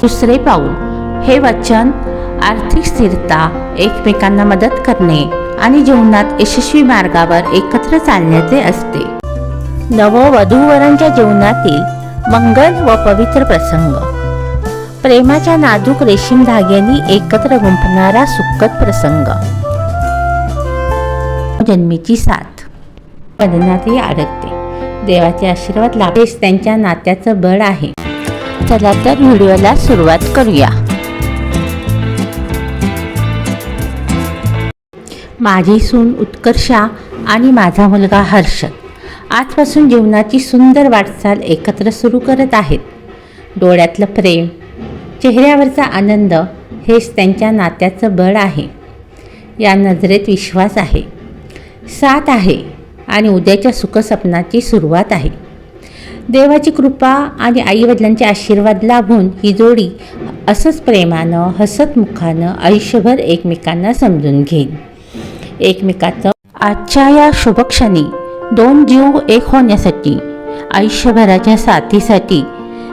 दुसरे पाऊल हे वचन आर्थिक स्थिरता एकमेकांना मदत करणे आणि जीवनात यशस्वी मार्गावर एकत्र चालण्याचे असते. नववधूवरांच्या जीवनातील मंगल व पवित्र प्रसंग. प्रेमाच्या नाजूक रेशीम धाग्यांनी एकत्र गुंफणारा सुखद प्रसंग. जन्मीची साथ. बंधनातही अडकते देवाचे आशीर्वाद हेच त्यांच्या नात्याचं बळ आहे. चला तर व्हिडिओला सुरुवात करूया. माझी सून उत्कर्षा आणि माझा मुलगा हर्षद आजपासून जीवनाची सुंदर वाटचाल एकत्र सुरू करत आहेत. डोळ्यातलं प्रेम चेहऱ्यावरचा आनंद हेच त्यांच्या नात्याचं बळ आहे. या नजरेत विश्वास आहे. साथ आहे. आणि उद्याच्या सुखसपनाची सुरुवात आहे. देवाची कृपा आणि आईवडिलांचे आशीर्वाद लाभून ही जोडी असंच प्रेमानं हसतमुखानं आयुष्यभर एकमेकांना समजून घेईल. एकमेकाचं आजच्या या शुभक्षणी दोन जीव एक होण्यासाठी आयुष्यभराच्या साथीसाठी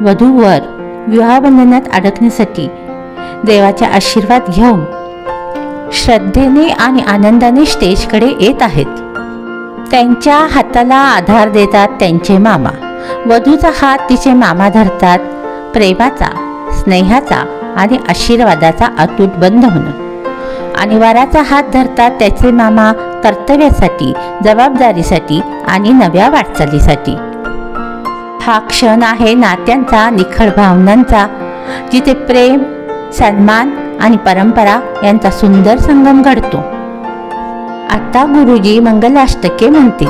वधूवर विवाहबंधनात अडकण्यासाठी देवाचा आशीर्वाद घेऊन श्रद्धेने आणि आनंदाने स्टेजकडे येत आहेत. त्यांच्या हाताला आधार देतात त्यांचे मामा. वधूचा हात तिचे मामा धरतात प्रेमाचा स्नेहाचा आणि आशीर्वादाचा अतूट बंध म्हणून. आणि वराचा हात धरतात त्याचे मामा कर्तव्यासाठी जबाबदारीसाठी आणि नव्या वाटचालीसाठी. हा क्षण आहे नात्यांचा निखळ भावनांचा जिथे प्रेम सन्मान आणि परंपरा यांचा सुंदर संगम घडतो. आता गुरुजी मंगलाष्टके म्हणतील.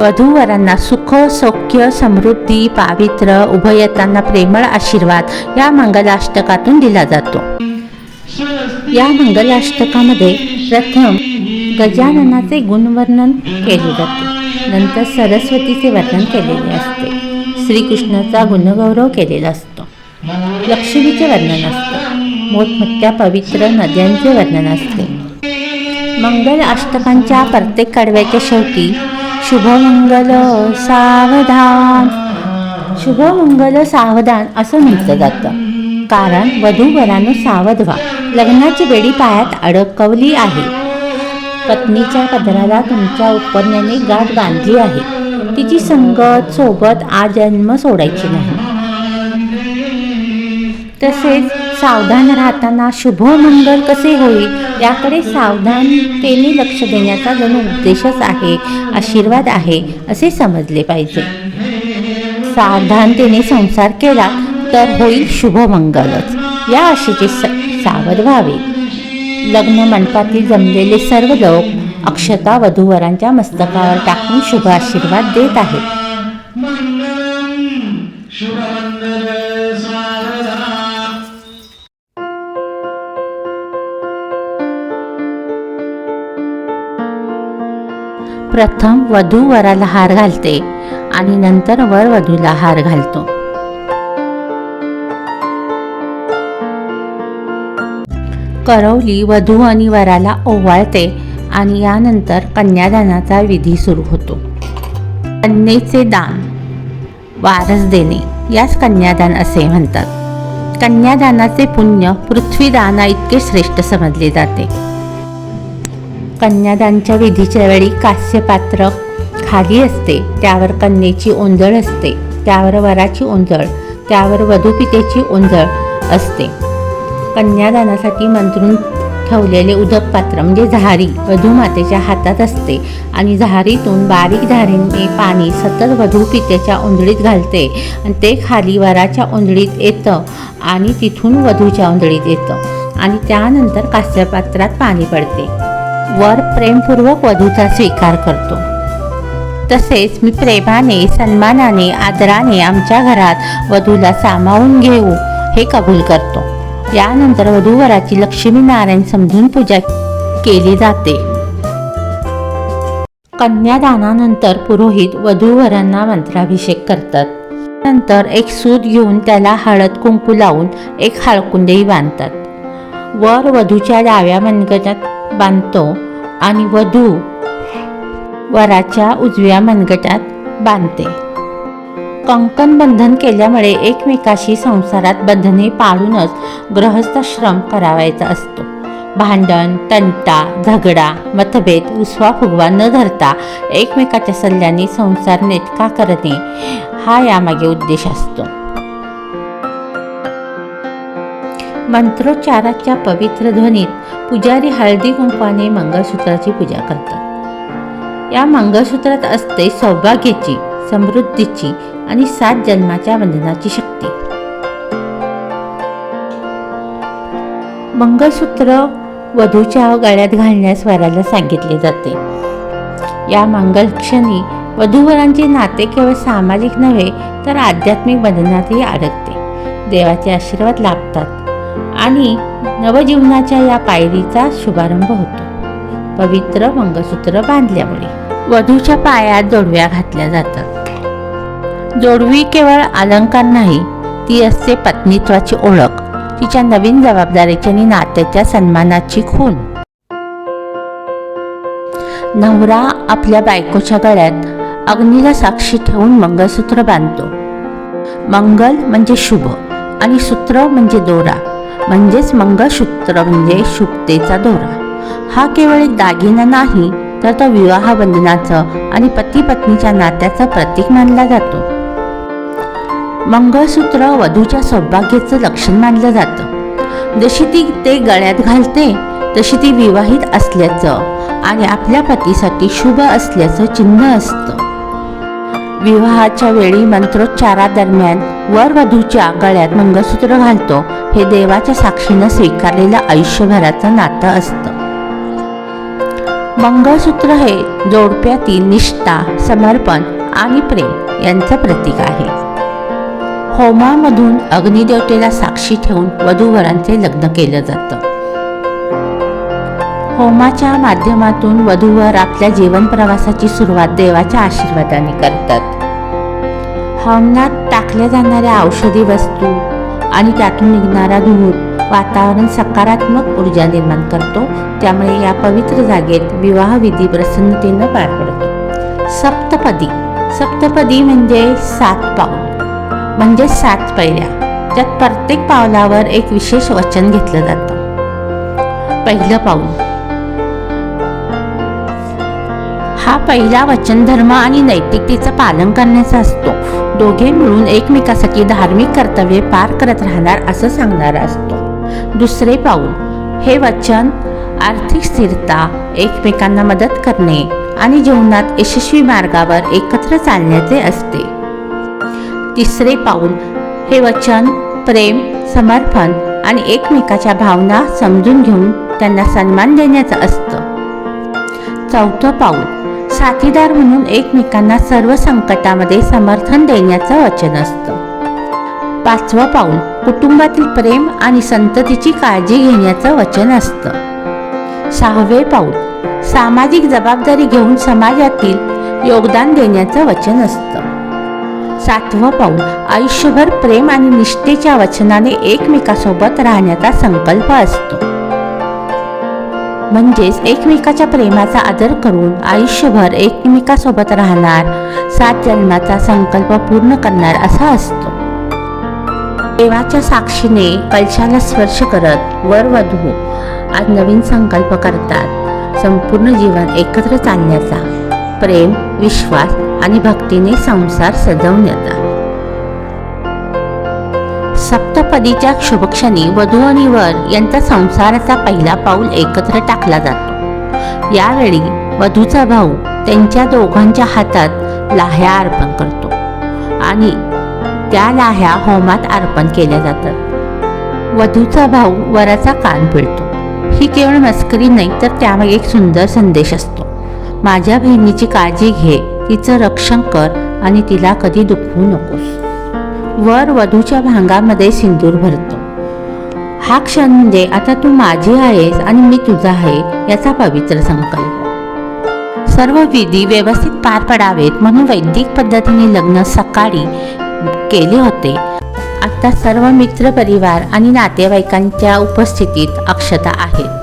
वधूवरांना सुख सौख्य समृद्धी पावित्र्य उभयतांना प्रेमळ आशीर्वाद या मंगलाष्टकातून दिला जातो. या मंगलाष्टकामध्ये प्रथम गजाननाचे गुणवर्णन केले जाते. नंतर सरस्वतीचे वर्णन केलेले असते. श्रीकृष्णाचा गुणगौरव केलेला असतो. लक्ष्मीचे वर्णन असते. मोठमोठ्या पवित्र नद्यांचे वर्णन असते. मंगल अष्टकांच्या प्रत्येक कडव्याच्या शेवटी शुभमंगल सावधान. शुभमंगल सावधान असं म्हटलं जातं. कारण वधूवरानं सावध व्हा. लग्नाची बेडी पायात अडकवली आहे. पत्नीच्या पदराला तुमच्या उत्पन्नाने गाठ बांधली आहे. तिची संगत सोबत आजन्म सोडायची नाही. तसेच सावधान राहताना शुभमंगल कसे होईल याकडे सावधानतेने लक्ष देण्याचा जणू उद्देशच आहे आशीर्वाद आहे असे समजले पाहिजे. सावधानतेने संसार केला तर होईल शुभमंगलच. या आशेचे स सावध व्हावे. लग्न मंडपातील जमलेले सर्व लोक अक्षता वधूवरांच्या मस्तकावर टाकून शुभ आशीर्वाद देत आहेत. प्रथम वधू वराला हार घालते आणि नंतर वर वधूला हार घालतो. करवली वधू आणि वराला ओवाळते आणि यानंतर कन्यादानाचा विधी सुरू होतो. कन्येचे दान वारस देणे यास कन्यादान असे म्हणतात. कन्यादानाचे पुण्य पृथ्वीदाना इतके श्रेष्ठ समजले जाते. कन्यादानच्या विधीच्या वेळी कास्यपात्र खाली असते. त्यावर कन्येची ओंजळ असते. त्यावर वराची ओंजळ त्यावर वधूपितेची ओंजळ असते. कन्यादानासाठी मंत्रून ठेवलेले उदक पात्र म्हणजे झारी वधूमातेच्या हातात असते आणि झारीतून बारीक धारीने पाणी सतत वधूपितेच्या ओंजळीत घालते आणि ते खाली वराच्या ओंजळीत येतं आणि तिथून वधूच्या ओंजळीत येतं आणि त्यानंतर कास्यपात्रात पाणी पडते. वर प्रेमपूर्वक वधूचा स्वीकार करतो. तसेच मी प्रेमाने सन्मानाने आदराने आमच्या घरात वधूला सामावून घेऊ हे कबूल करतो. यानंतर वधूवराची लक्ष्मीनारायण समजून पूजा केली जाते. कन्यादानानंतर पुरोहित वधूवरांना मंत्राभिषेक करतात. नंतर एक सूत घेऊन त्याला हळद कुंकू लावून एक हळकुंडेही बांधतात. वर वधूच्या डाव्या मनगटात बांधतो आणि वधू वराच्या उजव्या मनगटात बांधते. कंकण बंधन केल्यामुळे एकमेकाशी संसारात बंधने पाळूनच ग्रहस्थाश्रम करावायचा असतो. भांडण तंटा झगडा मतभेद उसवा फुगवा न धरता एकमेकाच्या सल्ल्याने संसार नेटका करणे हा यामागे उद्देश असतो. मंत्रोच्चाराच्या पवित्र ध्वनीत पुजारी हळदी कुंकवाने मंगळसूत्राची पूजा करतात. या मंगळसूत्रात असते सौभाग्याची समृद्धीची आणि सात जन्माच्या बंधनाची शक्ती. मंगळसूत्र वधूच्या गळ्यात घालण्यास वराला सांगितले जाते. या मंगलक्षणी वधूवरांचे नाते केवळ सामाजिक नव्हे तर आध्यात्मिक बंधनातही अडकते. देवाचे आशीर्वाद लाभतात. आणि नवजीवनाच्या या पायरीचा शुभारंभ होतो. पवित्र मंगळसूत्र बांधल्यामुळे. वधूच्या पायात जोडव्या घातल्या जातात. जोडवी केवळ अलंकार नाही ती असते पत्नीत्वाची ओळख तिच्या नवीन जबाबदारीची आणि नात्याच्या सन्मानाची खूण. नवरा आपल्या बायकोच्या गळ्यात अग्नीला साक्षी ठेवून मंगळसूत्र बांधतो. मंगल म्हणजे शुभ आणि सूत्र म्हणजे दोरा. म्हणजेच मंगळसूत्र म्हणजे शुभतेचा दोरा. हा केवळ एक दागिना नाही तर तो विवाह बंधनाचं आणि पती पत्नीच्या नात्याचं प्रतीक मानला जातो. मंगळसूत्र वधूच्या सौभाग्याचं लक्षण मानलं जातं. जशी ती ते गळ्यात घालते तशी ती विवाहित असल्याचं आणि आपल्या पतीसाठी शुभ असल्याचं चिन्ह असतं. विवाहाच्या वेळी मंत्रोच्चारादरम्यान वर वधूच्या गळ्यात मंगळसूत्र घालतो. हे देवाच्या साक्षीनं स्वीकारलेलं आयुष्यभराचं नातं असतं. मंगळसूत्र हे जोडप्यातील निष्ठा समर्पण आणि प्रेम यांचं प्रतीक आहे. होमामधून अग्निदेवतेला साक्षी ठेवून वधूवरांचे लग्न केलं जातं. होमाच्या माध्यमातून वधूवर आपल्या जीवन प्रवासाची सुरुवात देवाच्या आशीर्वादाने करतात. हवनात टाकल्या जाणाऱ्या औषधी वस्तू आणि त्यातून निघणारा धूर वातावरण सकारात्मक ऊर्जा निर्माण करतो. त्यामुळे या पवित्र जागेत विवाहविधी प्रसन्नतेनं पार पडतो. सप्तपदी. सप्तपदी म्हणजे सात पाऊल. म्हणजे सात पैऱ्या. त्यात प्रत्येक पावलावर एक विशेष वचन घेतलं जातं. पहिलं पाऊल. हा पहिला वचनधर्म आणि नैतिकतेचं पालन करण्याचा असतो. दोघे मिळून एकमेकासाठी धार्मिक कर्तव्ये पार करत राहणार असं सांगणारा असतो. दुसरे पाऊल हे वचन आर्थिक स्थिरता एकमेकांना मदत करणे आणि जीवनात यशस्वी मार्गावर एकत्र चालण्याचे असते. तिसरे पाऊल हे वचन प्रेम समर्पण आणि एकमेकाच्या भावना समजून घेऊन त्यांना सन्मान देण्याचं असतं. चौथं पाऊल साथीदार म्हणून एकमेकांना सर्व संकटामध्ये समर्थन देण्याचं वचन असतं. पाचवं पाऊल कुटुंबातील प्रेम आणि संततीची काळजी घेण्याचं वचन असतं. सहावे पाऊल सामाजिक जबाबदारी घेऊन समाजातील योगदान देण्याचं वचन असतं. सातवं पाऊल आयुष्यभर प्रेम आणि निष्ठेच्या वचनाने एकमेकासोबत राहण्याचा संकल्प असतो. म्हणजेच एकमेकाच्या प्रेमाचा आदर करून आयुष्यभर एकमेकासोबत राहणार. सात जन्माचा संकल्प पूर्ण करणार असा असतो. देवाच्या साक्षीने कलशाला स्पर्श करत वर वधू आज नवीन संकल्प करतात. संपूर्ण जीवन एकत्र चालण्याचा. प्रेम विश्वास आणि भक्तीने संसार सजवण्याचा सप्तपदीच्या शुभक्षणी वधू आणि वर यांचा संसाराचा पहिला पाऊल एकत्र टाकला जातो. यावेळी वधूचा भाऊ त्यांच्या दोघांच्या हातात लाह्या अर्पण करतो आणि त्या लाह्या होमात अर्पण केल्या जातात. वधूचा भाऊ वराचा कान पिळतो. ही केवळ मस्करी नाही तर त्यामागे एक सुंदर संदेश असतो. माझ्या बहिणीची काळजी घे तिचं रक्षण कर आणि तिला कधी दुखवू नकोस. वर वधूच्या भांगामध्ये सिंदूर भरतो. हा क्षण म्हणजे आता तू माझी आहेस आणि मी तुझा आहे याचा पवित्र संकल्प. सर्व विधी व्यवस्थित पार पडावेत म्हणून वैदिक पद्धतीने लग्न सकाळी केले होते. आता सर्व मित्र परिवार आणि नातेवाईकांच्या उपस्थितीत अक्षता आहेत.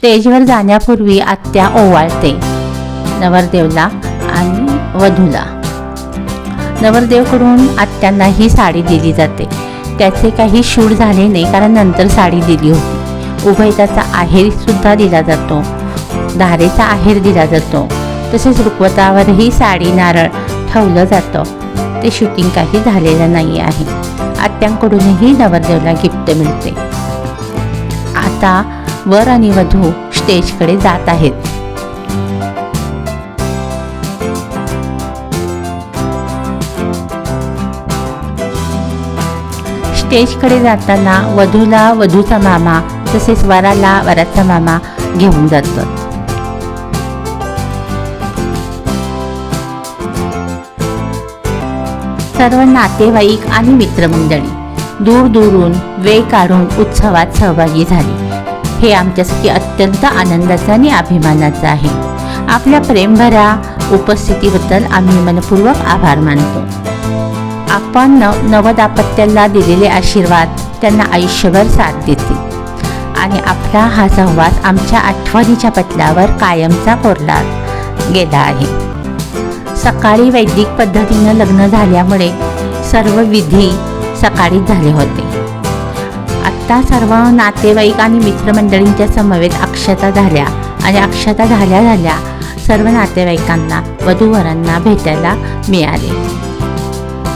स्टेजवर जाण्यापूर्वी आत्या ओवाळते. नवरदेवला आणि वधूला. नवरदेवकडून आत्यांना ही साडी दिली जाते. त्याचे काही शूट झाले नाही कारण नंतर साडी दिली होती. उभयताचा त्याचा आहेरसुद्धा दिला जातो. धारेचा आहेर दिला जातो. तसेच रुक्वतावरही साडी नारळ ठेवलं जातं. ते शूटिंग काही झालेलं नाही आहे. आत्यांकडूनही नवरदेवला गिफ्ट मिळते. आता वर आणि वधू स्टेजकडे जात आहेत. स्टेजकडे जाताना वधूला वधूचा मामा तसेच वराला वराचा मामा घेऊन जातात सर्व नातेवाईक आणि मित्रमंडळी दूर दूरून वेळ काढून उत्सवात सहभागी झाली. हे आमच्यासाठी अत्यंत आनंदाचं आणि अभिमानाचं आहे. आपल्या प्रेमभरा उपस्थितीबद्दल आम्ही मनपूर्वक आभार मानतो. आपण नव नवदापत्याला दिलेले आशीर्वाद त्यांना आयुष्यभर साथ देतील. आणि आपला हा संवाद आमच्या आठवणीच्या पटलावर कायमचा कोरला गेला आहे. सकाळी वैदिक पद्धतीनं लग्न झाल्यामुळे सर्व विधी सकाळीच झाले होते. आता सर्व नातेवाईक आणि मित्रमंडळींच्या समवेत अक्षता झाल्या आणि अक्षता झाल्या झाल्या सर्व नातेवाईकांना वधूवरांना भेटायला मिळाले.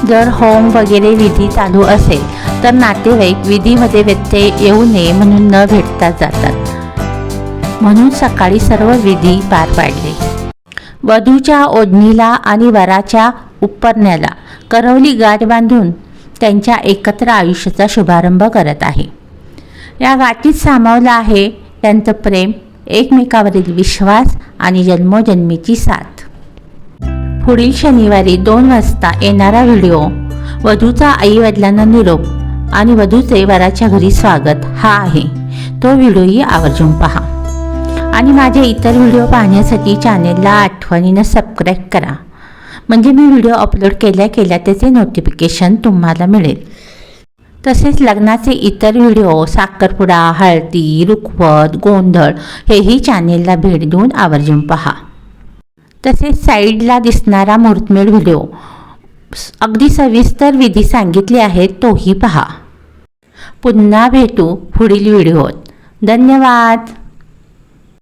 जर होम वगैरे विधी चालू असेल तर नातेवाईक विधीमध्ये व्यत्यय येऊ नये म्हणून न भेटता जातात. म्हणून सकाळी सर्व विधी पार पाडले. वधूच्या ओढणीला आणि वराच्या उपरण्याला करवली गाठ बांधून त्यांच्या एकत्र आयुष्याचा शुभारंभ करत आहे. या गाठीत सामावलं आहे त्यांचं प्रेम एकमेकावरील विश्वास आणि जन्मोजन्मीची साथ. पुढील शनिवारी दोन वाजता येणारा व्हिडिओ. वधूचा आई वडिलांना निरोप आणि वधूचे वराच्या घरी स्वागत हा आहे. तो व्हिडिओही आवर्जून पहा. आणि माझे इतर व्हिडिओ पाहण्यासाठी चॅनेलला आठवणीनं सबस्क्राईब करा. म्हणजे मी व्हिडिओ अपलोड केल्या केल्या त्याचे नोटिफिकेशन तुम्हाला मिळेल. तसेच लग्नाचे इतर व्हिडिओ साखरपुडा हळदी रुखवत गोंधळ हेही चॅनेलला भेट देऊन आवर्जून पहा. तसेच साईडला दिसणारा मूर्तमेळ व्हिडिओ अगदी सविस्तर विधी सांगितले आहेत तोही पहा. पुन्हा भेटू पुढील व्हिडिओत. धन्यवाद!